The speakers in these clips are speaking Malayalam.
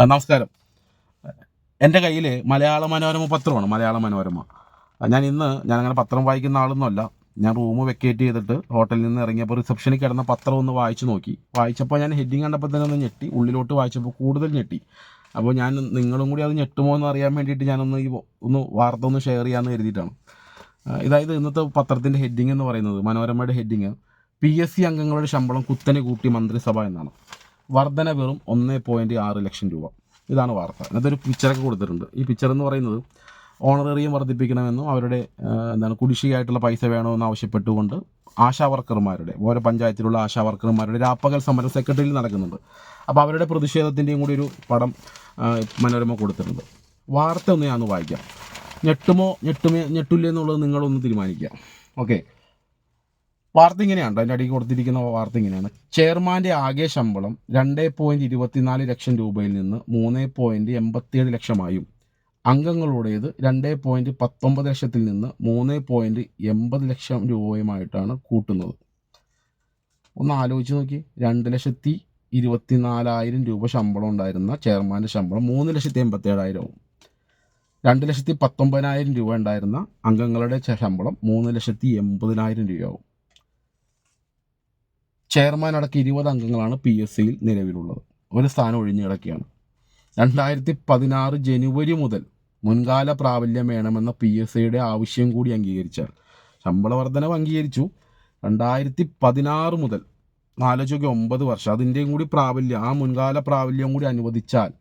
നമസ്കാരം. എന്റെ കയ്യിൽ മലയാള മനോരമ പത്രമാണ് മലയാള മനോരമ. ഞാൻ ഇന്ന് ഞാൻ അങ്ങനെ പത്രം വായിക്കുന്ന ആളൊന്നുമല്ല. ഞാൻ റൂം വെക്കേറ്റ് ചെയ്തിട്ട് ഹോട്ടലിൽ നിന്ന് ഇറങ്ങിയപ്പോൾ റിസപ്ഷനിൽ കിടന്ന പത്രം ഒന്ന് വായിച്ചു നോക്കി. വായിച്ചപ്പോൾ ഞാൻ ഹെഡിങ് കണ്ടപ്പോൾ തന്നെ ഒന്ന് ഞെട്ടി ഉള്ളിലോട്ട് വായിച്ചപ്പോൾ കൂടുതൽ ഞെട്ടി. അപ്പോൾ ഞാൻ നിങ്ങളും കൂടി അത് ഞെട്ടുമോ എന്ന് അറിയാൻ വേണ്ടിയിട്ട് ഞാനൊന്ന് ഈ ഒന്ന് വാർത്ത ഒന്ന് ഷെയർ ചെയ്യാമെന്ന് കരുതിയിട്ടാണ്. ഇതായത് ഇന്നത്തെ പത്രത്തിന്റെ ഹെഡിങ് എന്ന് പറയുന്നത് മനോരമയുടെ ഹെഡിങ്. പി എസ് സി അംഗങ്ങളുടെ ശമ്പളം കുത്തനെ കൂട്ടി മന്ത്രിസഭ എന്നാണ്. വർധന വെറും ഒന്ന് പോയിന്റ് ആറ് ലക്ഷം രൂപ. ഇതാണ് വാർത്ത. അതിനകത്തൊരു പിക്ചറൊക്കെ കൊടുത്തിട്ടുണ്ട്. ഈ പിക്ചർ എന്ന് പറയുന്നത് ഓണറേറിയം വർദ്ധിപ്പിക്കണമെന്നും അവരുടെ എന്താണ് കുടിശ്ശികയായിട്ടുള്ള പൈസ വേണമെന്ന് ആവശ്യപ്പെട്ടുകൊണ്ട് ആശാ വർക്കർമാരുടെ ഓരോ പഞ്ചായത്തിലുള്ള ആശാ വർക്കർമാരുടെ രാപ്പകൽ സമരം സെക്രട്ടറിയിൽ നടക്കുന്നുണ്ട്. അപ്പോൾ അവരുടെ പ്രതിഷേധത്തിന്റെയും കൂടി ഒരു പടം മനോരമ കൊടുത്തിട്ടുണ്ട്. വാർത്ത ഒന്ന് ഞാൻ വായിക്കാം. ഞെട്ടുമോ ഞെട്ടുമേ ഞെട്ടില്ലേ എന്നുള്ളത് നിങ്ങളൊന്ന് തീരുമാനിക്കുക. ഓക്കെ. വാർത്ത ഇങ്ങനെയാണ് അതിന്റെ അടിയിൽ കൊടുത്തിരിക്കുന്ന വാർത്ത ഇങ്ങനെയാണ്. ചെയർമാന്റെ ആകെ ശമ്പളം രണ്ട് പോയിന്റ് ഇരുപത്തിനാല് ലക്ഷം രൂപയിൽ നിന്ന് മൂന്ന് പോയിന്റ് എൺപത്തിയേഴ് ലക്ഷമായും അംഗങ്ങളുടേത് രണ്ട് പോയിന്റ് പത്തൊമ്പത് ലക്ഷത്തിൽ നിന്ന് മൂന്ന് പോയിന്റ് എൺപത് ലക്ഷം രൂപയുമായിട്ടാണ് കൂട്ടുന്നത്. ഒന്ന് ആലോചിച്ച് നോക്കി രണ്ട് ലക്ഷത്തി ഇരുപത്തിനാലായിരം രൂപ ശമ്പളം ഉണ്ടായിരുന്ന ചെയർമാന്റെ ശമ്പളം മൂന്ന് ലക്ഷത്തി എൺപത്തേഴായിരവും രണ്ട് ലക്ഷത്തി പത്തൊമ്പതിനായിരം രൂപ ഉണ്ടായിരുന്ന അംഗങ്ങളുടെ ശമ്പളം മൂന്ന് ലക്ഷത്തി എൺപതിനായിരം രൂപയാവും. ചെയർമാൻ അടക്കം ഇരുപത് അംഗങ്ങളാണ് പി എസ് സിയിൽ നിലവിലുള്ളത്. ഒരു സ്ഥാനം ഒഴിഞ്ഞു കിടക്കുകയാണ്. രണ്ടായിരത്തി പതിനാറ് ജനുവരി മുതൽ മുൻകാല പ്രാബല്യം വേണമെന്ന പി എസ് സിയുടെ ആവശ്യം കൂടി അംഗീകരിച്ചാൽ ശമ്പള വർധനവ് അംഗീകരിച്ചു. രണ്ടായിരത്തി പതിനാറ് മുതൽ നാലോചൊക്കെ ഒമ്പത് വർഷം അതിന്റെയും കൂടി പ്രാബല്യം ആ മുൻകാല പ്രാബല്യം കൂടി അനുവദിച്ചാൽ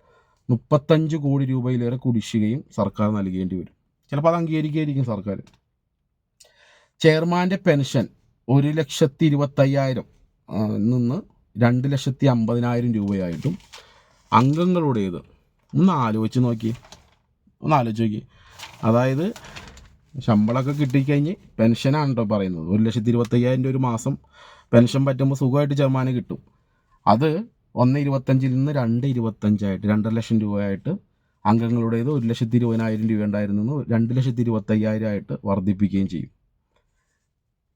മുപ്പത്തഞ്ച് കോടി രൂപയിലേറെ കുടിശ്ശികയും സർക്കാർ നൽകേണ്ടി വരും. ചിലപ്പോൾ അത് അംഗീകരിക്കുകയായിരിക്കും സർക്കാർ ചെയർമാന്റെ പെൻഷൻ ഒരു ലക്ഷത്തി ഇരുപത്തയ്യായിരം. നിന്ന് രണ്ട് ലക്ഷത്തി അമ്പതിനായിരം രൂപയായിട്ടും അംഗങ്ങളുടേത്. ഒന്ന് ആലോചിച്ച് നോക്കി. ഒന്ന് ആലോചിച്ച് നോക്കി. അതായത് ശമ്പളമൊക്കെ കിട്ടിക്കഴിഞ്ഞ് പെൻഷനാണ് കേട്ടോ പറയുന്നത്. ഒരു ലക്ഷത്തി ഇരുപത്തയ്യായിരം രൂപ ഒരു മാസം പെൻഷൻ പറ്റുമ്പോൾ സുഖമായിട്ട് ചെറുമാനം കിട്ടും. അത് ഒന്ന് ഇരുപത്തഞ്ചിൽ നിന്ന് രണ്ട് ഇരുപത്തഞ്ചായിട്ട് രണ്ടര ലക്ഷം രൂപയായിട്ട് അംഗങ്ങളുടേത് ഒരു ലക്ഷത്തി ഇരുപതിനായിരം രൂപ ഉണ്ടായിരുന്നു രണ്ട് ലക്ഷത്തി ഇരുപത്തയ്യായിരം ആയിട്ട് വർദ്ധിപ്പിക്കുകയും ചെയ്യും.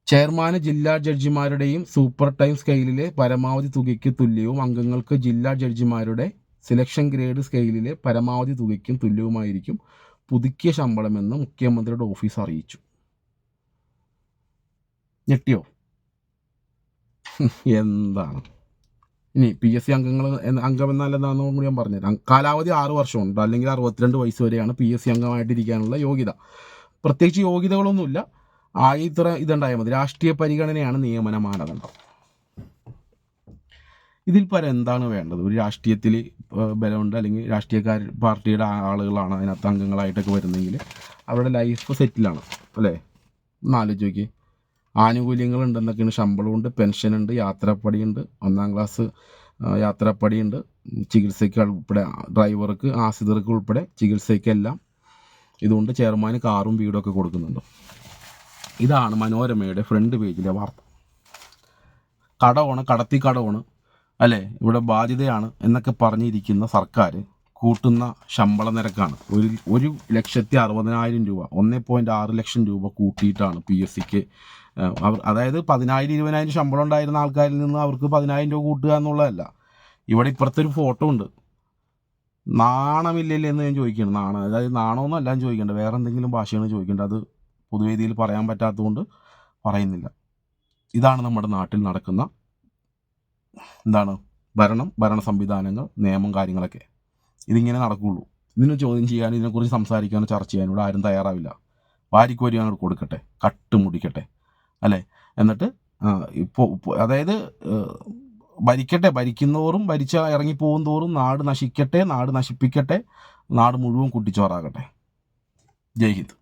ചെയർമാന് ജില്ലാ ജഡ്ജിമാരുടെയും സൂപ്പർ ടൈം സ്കെയിലിലെ പരമാവധി തുകയ്ക്ക് തുല്യവും അംഗങ്ങൾക്ക് ജില്ലാ ജഡ്ജിമാരുടെ സെലക്ഷൻ ഗ്രേഡ് സ്കെയിലിലെ പരമാവധി തുകയ്ക്കും തുല്യവുമായിരിക്കും പുതുക്കിയ ശമ്പളമെന്ന് മുഖ്യമന്ത്രിയുടെ ഓഫീസ് അറിയിച്ചു. ഞെട്ടിയോ? എന്താണ്? ഇനി പി എസ് സി അംഗങ്ങൾ അംഗം എന്നാൽ എന്താണെന്ന് കൂടി ഞാൻ പറഞ്ഞുതരാം. കാലാവധി ആറ് വർഷമുണ്ട്. അല്ലെങ്കിൽ അറുപത്തിരണ്ട് വയസ്സ് വരെയാണ് പി എസ് സി അംഗമായിട്ടിരിക്കാനുള്ള യോഗ്യത. പ്രത്യേകിച്ച് യോഗ്യതകളൊന്നുമില്ല. ആകെ ഇത്ര ഇതുണ്ടായാൽ മതി. രാഷ്ട്രീയ പരിഗണനയാണ് നിയമന മാനദണ്ഡം. ഇതിൽ പരം എന്താണ് വേണ്ടത്? ഒരു രാഷ്ട്രീയത്തിൽ ബലമുണ്ട് അല്ലെങ്കിൽ രാഷ്ട്രീയക്കാർ പാർട്ടിയുടെ ആളുകളാണ് അതിനകത്ത് അംഗങ്ങളായിട്ടൊക്കെ വരുന്നെങ്കിൽ അവരുടെ ലൈഫ് സെറ്റിലാണ് അല്ലേ? ഒന്ന് ആലോചിച്ച് നോക്കി ആനുകൂല്യങ്ങളുണ്ട് എന്തൊക്കെയാണ് ശമ്പളമുണ്ട് പെൻഷനുണ്ട് യാത്രാപ്പടിയുണ്ട് ഒന്നാം ക്ലാസ് ആ, യാത്രാപ്പടിയുണ്ട് ചികിത്സയ്ക്ക് ഉൾപ്പെടെ ഡ്രൈവർക്ക് ആസിദർക്ക് ഉൾപ്പെടെ ചികിത്സയ്ക്കെല്ലാം ഇതുകൊണ്ട് ചെയർമാന് കാറും വീടും ഒക്കെ കൊടുക്കുന്നുണ്ട്. ഇതാണ് മനോരമയുടെ ഫ്രണ്ട് പേജിലെ വാർത്ത. കടമാണ് കടത്തി കടമാണ് അല്ലേ? ഇവിടെ ബാധ്യതയാണ് എന്നൊക്കെ പറഞ്ഞിരിക്കുന്ന സർക്കാർ കൂട്ടുന്ന ശമ്പള നിരക്കാണ്. ഒരു ഒരു ലക്ഷത്തി അറുപതിനായിരം രൂപ ഒന്നേ പോയിന്റ് ആറ് ലക്ഷം രൂപ കൂട്ടിയിട്ടാണ് പി എസ് സിക്ക് അവർ അതായത് പതിനായിരം ഇരുപതിനായിരം ശമ്പളം ഉണ്ടായിരുന്ന ആൾക്കാരിൽ നിന്ന് അവർക്ക് പതിനായിരം രൂപ കൂട്ടുക എന്നുള്ളതല്ല. ഇവിടെ ഇപ്പുറത്തൊരു ഫോട്ടോ ഉണ്ട്. നാണമില്ലല്ലേ എന്ന് ഞാൻ ചോദിക്കണം. നാണം അതായത് നാണമെന്നല്ല ഞാൻ ചോദിക്കേണ്ടത് വേറെ എന്തെങ്കിലും ഭാഷയാണ് ചോദിക്കേണ്ടത്. അത് പൊതുവേദിയിൽ പറയാൻ പറ്റാത്തതുകൊണ്ട് പറയുന്നില്ല. ഇതാണ് നമ്മുടെ നാട്ടിൽ നടക്കുന്ന എന്താണ് ഭരണം ഭരണ സംവിധാനങ്ങൾ നിയമം കാര്യങ്ങളൊക്കെ. ഇതിങ്ങനെ നടക്കുകയുള്ളൂ ഇതിനെ ചോദ്യം ചെയ്യാനും ഇതിനെക്കുറിച്ച് സംസാരിക്കാനോ ചർച്ച ചെയ്യാനോ ഇവിടെ ആരും തയ്യാറാവില്ല. വാരിക്കോരി കൊടുക്കട്ടെ. കട്ട് മുടിക്കട്ടെ. അല്ലേ? എന്നിട്ട് ഇപ്പോൾ അതായത് ഭരിക്കട്ടെ. ഭരിക്കുന്നവരും ഭരിച്ച ഇറങ്ങിപ്പോകും തോറും നാട് നശിക്കട്ടെ നാട് നശിപ്പിക്കട്ടെ നാട് മുഴുവൻ കുട്ടിച്ചോറാകട്ടെ. ജയ് ഹിന്ദ്.